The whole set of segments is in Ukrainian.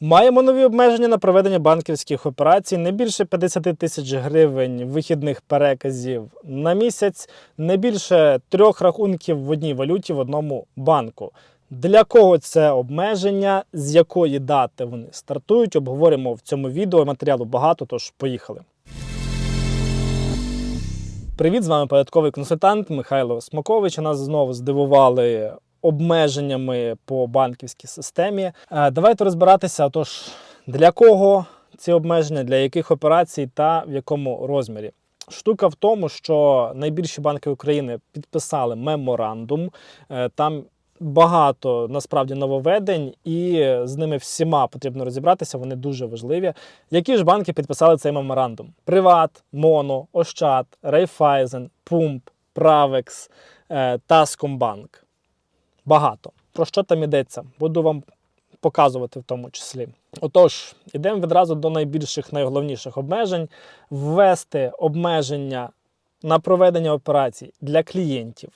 Маємо нові обмеження на проведення банківських операцій не більше 50 тисяч гривень вихідних переказів на місяць, не більше трьох рахунків в одній валюті в одному банку. Для кого це обмеження, з якої дати вони стартують, обговоримо в цьому відео. Матеріалу багато, тож поїхали. Привіт, з вами податковий консультант Михайло Смакович. Нас знову здивували обмеженнями по банківській системі. Е, Давайте розбиратися. Отож, для кого ці обмеження, для яких операцій та в якому розмірі. Штука в тому, що найбільші банки України підписали меморандум. Е, Там багато насправді нововведень, і з ними всіма потрібно розібратися. Вони дуже важливі. Які ж банки підписали цей меморандум? Приват, Моно, Ощад, Райфайзен, Пумп, Правекс, е, Таскомбанк. Багато. Про що там йдеться? Буду вам показувати в тому числі. Отож, йдемо відразу до найбільших, найголовніших обмежень: ввести обмеження на проведення операцій для клієнтів,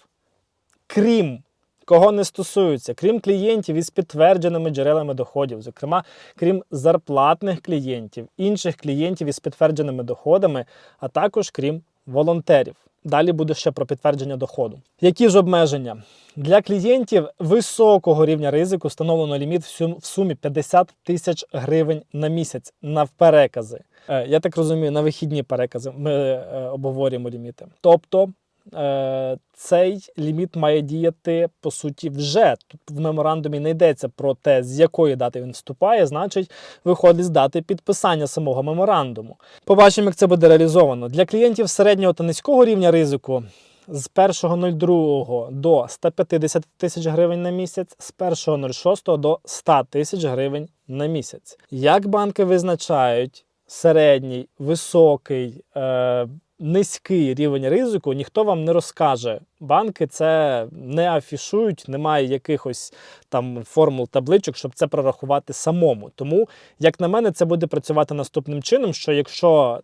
крім кого не стосуються, крім клієнтів із підтвердженими джерелами доходів, зокрема, крім зарплатних клієнтів, інших клієнтів із підтвердженими доходами, а також крім волонтерів. Далі буде ще про підтвердження доходу. Які ж обмеження? Для клієнтів високого рівня ризику встановлено ліміт в сумі 50 тисяч гривень на місяць на перекази. Е, Я так розумію, на вихідні перекази ми е, обговорюємо ліміти. Тобто цей ліміт має діяти по суті вже. Тут в меморандумі не йдеться про те, з якої дати він вступає, значить, виходить з дати підписання самого меморандуму. Побачимо, як це буде реалізовано. Для клієнтів середнього та низького рівня ризику з 1.02 до 150 тисяч гривень на місяць, з 1.06 до 100 тисяч гривень на місяць. Як банки визначають середній, високий, е, низький рівень ризику, ніхто вам не розкаже. Банки це не афішують, немає якихось там формул табличок, щоб це прорахувати самому. Тому, як на мене, це буде працювати наступним чином: що якщо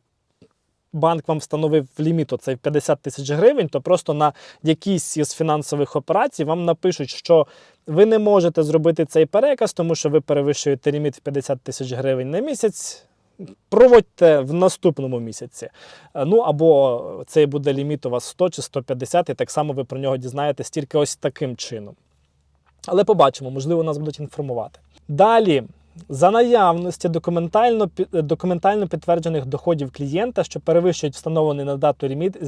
банк вам встановив ліміт оцей 50 тисяч гривень, то просто на якійсь із фінансових операцій вам напишуть, що ви не можете зробити цей переказ, тому що ви перевищуєте ліміт в 50 тисяч гривень на місяць. Проводьте в наступному місяці. Е, Ну або цей буде ліміт у вас 100 чи 150, і так само ви про нього дізнаєтесь тільки ось таким чином. Але побачимо, можливо, нас будуть інформувати. Далі, за наявності документально, документально підтверджених доходів клієнта, що перевищують встановлений на дату ліміт,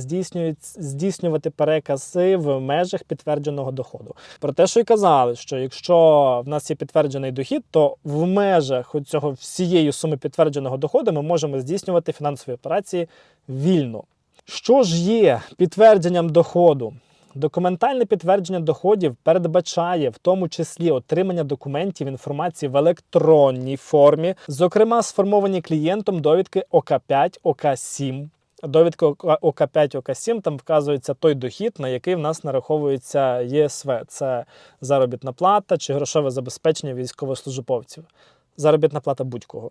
здійснювати перекази в межах підтвердженого доходу. Про те, що й казали, що якщо в нас є підтверджений дохід, то в межах цього всієї суми підтвердженого доходу ми можемо здійснювати фінансові операції вільно. Що ж є підтвердженням доходу? Документальне підтвердження доходів передбачає в тому числі отримання документів інформації в електронній формі, зокрема сформовані клієнтом довідки ОК5, ОК7. Довідка ОК5, ОК7 там вказується той дохід, на який в нас нараховується ЄСВ. Це заробітна плата чи грошове забезпечення військовослужбовців. Заробітна плата будь-кого.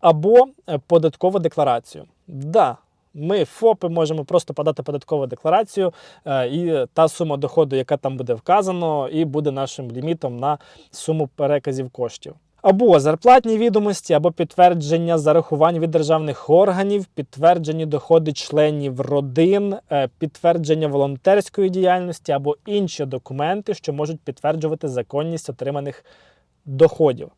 Або податкову декларацію. Да, ми ФОПи можемо просто подати податкову декларацію, е, і та сума доходу, яка там буде вказано, і буде нашим лімітом на суму переказів коштів. Або зарплатні відомості, або підтвердження зарахувань від державних органів, підтверджені доходи членів родин, е, підтвердження волонтерської діяльності або інші документи, що можуть підтверджувати законність отриманих доходів.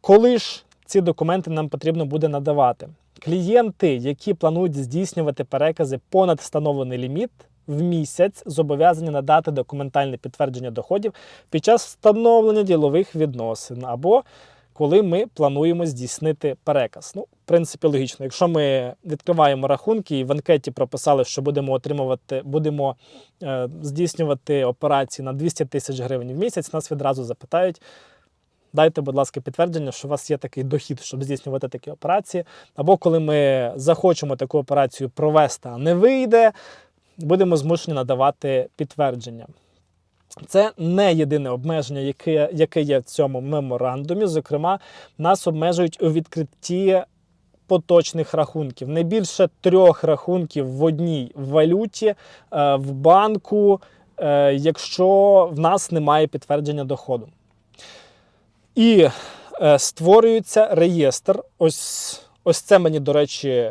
Коли ж ці документи нам потрібно буде надавати? Клієнти, які планують здійснювати перекази понад встановлений ліміт в місяць, зобов'язані надати документальне підтвердження доходів під час встановлення ділових відносин або коли ми плануємо здійснити переказ. Ну, в принципі, логічно. Якщо ми відкриваємо рахунки і в анкеті прописали, що будемо отримувати, будемо е, здійснювати операції на 200 тисяч гривень в місяць, нас відразу запитають. Дайте, будь ласка, підтвердження, що у вас є такий дохід, щоб здійснювати такі операції. Або коли ми захочемо таку операцію провести, а не вийде, будемо змушені надавати підтвердження. Це не єдине обмеження, яке, яке є в цьому меморандумі. Зокрема, нас обмежують у відкритті поточних рахунків. Не більше трьох рахунків в одній валюті е, в банку, е, якщо в нас немає підтвердження доходу. І е, створюється реєстр. Ось, ось це мені, до речі,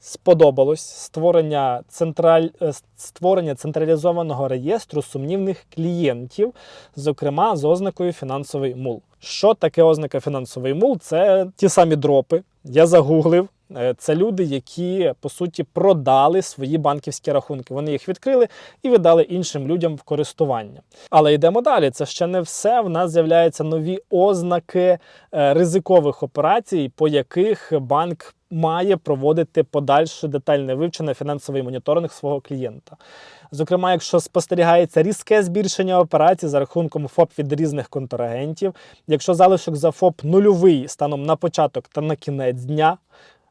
сподобалось. Створення, централь, е, створення централізованого реєстру сумнівних клієнтів, зокрема з ознакою фінансовий мул. Що таке ознака фінансовий мул? Це ті самі дропи. Я загуглив. Е, Це люди, які по суті продали свої банківські рахунки. Вони їх відкрили і видали іншим людям в користування. Але йдемо далі. Це ще не все. В нас з'являються нові ознаки е, ризикових операцій, по яких банк має проводити подальше детальне вивчення фінансовий моніторинг свого клієнта. Зокрема, якщо спостерігається різке збільшення операцій за рахунком ФОП від різних контрагентів, якщо залишок за ФОП нульовий станом на початок та на кінець дня,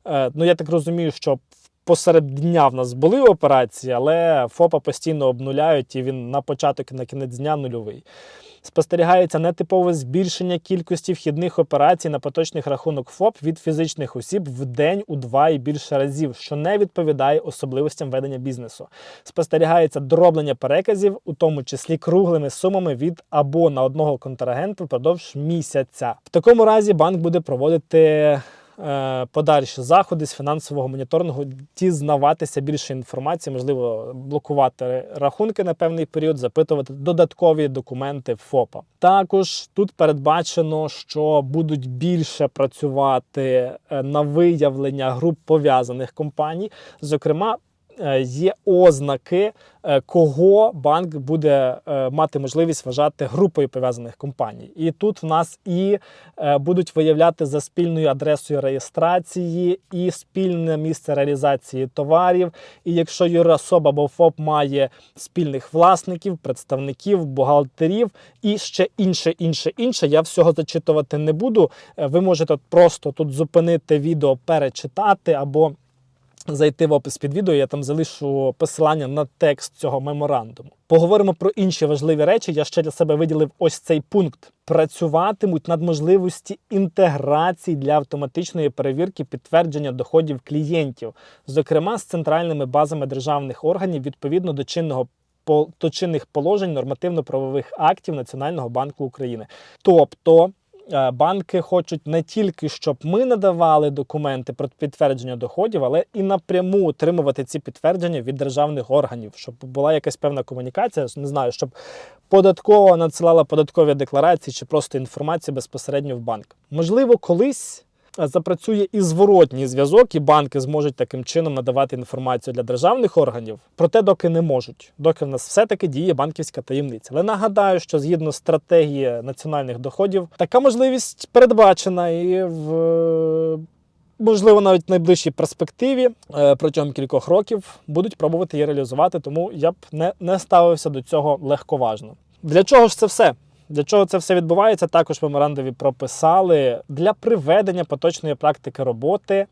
ну я так розумію, що посеред дня в нас були операції, але ФОПа постійно обнуляють, і він на початок і на кінець дня нульовий. Спостерігається нетипове збільшення кількості вхідних операцій на поточних рахунок ФОП від фізичних осіб в день у два і більше разів, що не відповідає особливостям ведення бізнесу. Спостерігається дроблення переказів, у тому числі круглими сумами від або на одного контрагента впродовж місяця. В такому разі банк буде проводити е, подальші заходи з фінансового моніторингу, дізнаватися більше інформації, можливо, блокувати рахунки на певний період, запитувати додаткові документи ФОПа. Також тут передбачено, що будуть більше працювати е, на виявлення груп пов'язаних компаній, зокрема. Е, Є ознаки, е, кого банк буде е, мати можливість вважати групою пов'язаних компаній. І тут в нас і будуть виявляти за спільною адресою реєстрації, і спільне місце реалізації товарів. І якщо юрособа або ФОП має спільних власників, представників, бухгалтерів і ще інше, інше, інше, я всього зачитувати не буду. Ви можете просто тут зупинити відео, перечитати або зайти в опис під відео, я там залишу посилання на текст цього меморандуму. Поговоримо про інші важливі речі. Я ще для себе виділив ось цей пункт. Працюватимуть над можливості інтеграції для автоматичної перевірки підтвердження доходів клієнтів, зокрема з центральними базами державних органів відповідно до чинного до чинних положень нормативно-правових актів Національного банку України. Тобто банки хочуть не тільки, щоб ми надавали документи про підтвердження доходів, але і напряму отримувати ці підтвердження від державних органів, щоб була якась певна комунікація. Не знаю, щоб податково надсилала податкові декларації чи просто інформацію безпосередньо в банк. Можливо, колись. Запрацює і зворотній зв'язок, і банки зможуть таким чином надавати інформацію для державних органів. Проте, доки не можуть, доки в нас все-таки діє банківська таємниця. Але нагадаю, що згідно стратегії національних доходів, така можливість передбачена і в можливо навіть в найближчій перспективі е, протягом кількох років будуть пробувати її реалізувати. Тому я б не, не ставився до цього легковажно. Для чого ж це все? Для чого це все відбувається? Також в меморандумі прописали для приведення поточної практики роботи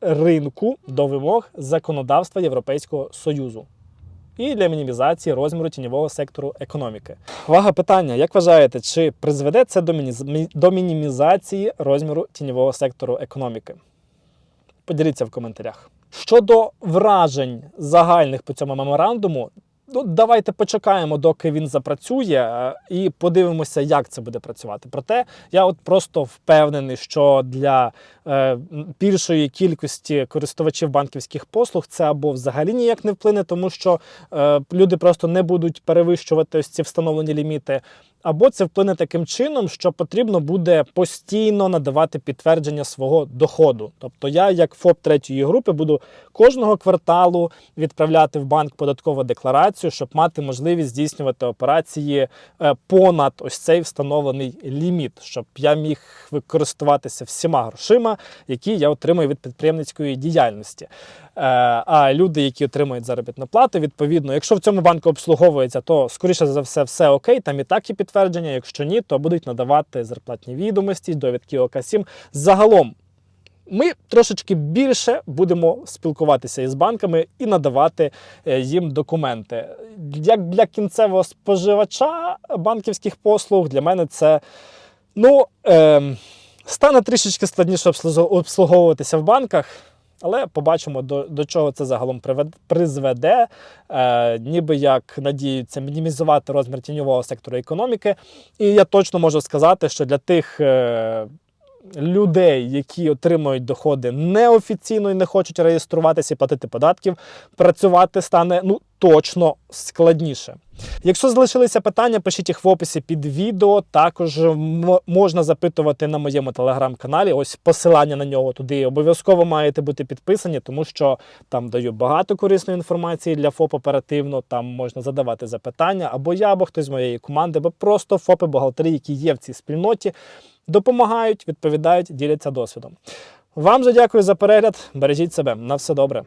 ринку до вимог законодавства Європейського Союзу і для мінімізації розміру тіньового сектору економіки. Вага питання: як вважаєте, чи призведе це до мінімізації розміру тіньового сектору економіки? Поділіться в коментарях. Щодо вражень загальних по цьому меморандуму, ну давайте почекаємо, доки він запрацює, е, і подивимося, як це буде працювати. Проте я от просто впевнений, що для е, більшої кількості користувачів банківських послуг це або взагалі ніяк не вплине, тому що е, люди просто не будуть перевищувати ось ці встановлені ліміти. Або це вплине таким чином, що потрібно буде постійно надавати підтвердження свого доходу. Тобто я, як ФОП третьої групи, буду кожного кварталу відправляти в банк податкову декларацію, щоб мати можливість здійснювати операції е, понад ось цей встановлений ліміт, щоб я міг використовуватися всіма грошима, які я отримую від підприємницької діяльності. Е, А люди, які отримують заробітну плату, відповідно, якщо в цьому банку обслуговується, то скоріше за все, все окей, там і так є підтвердження. Якщо ні, то будуть надавати зарплатні відомості, довідки ОК-7. Загалом. Ми трошечки більше будемо спілкуватися із банками і надавати е, їм документи. Як для кінцевого споживача банківських послуг, для мене це ну, е, стане трішечки складніше обслуговуватися в банках. Але побачимо, до, до чого це загалом призведе. Е, ніби як надіються мінімізувати розмір тіньового сектору економіки. І я точно можу сказати, що для тих. Е, Людей, які отримують доходи неофіційно і не хочуть реєструватися і платити податків, працювати стане ну точно складніше. Якщо залишилися питання, пишіть їх в описі під відео. Також можна запитувати на моєму телеграм-каналі. Ось посилання на нього туди. Обов'язково маєте бути підписані, тому що там даю багато корисної інформації для ФОП оперативно. Там можна задавати запитання або я, або хтось з моєї команди, або просто ФОПи бухгалтери, які є в цій спільноті, допомагають, відповідають, діляться досвідом. Вам же дякую за перегляд. Бережіть себе. На все добре.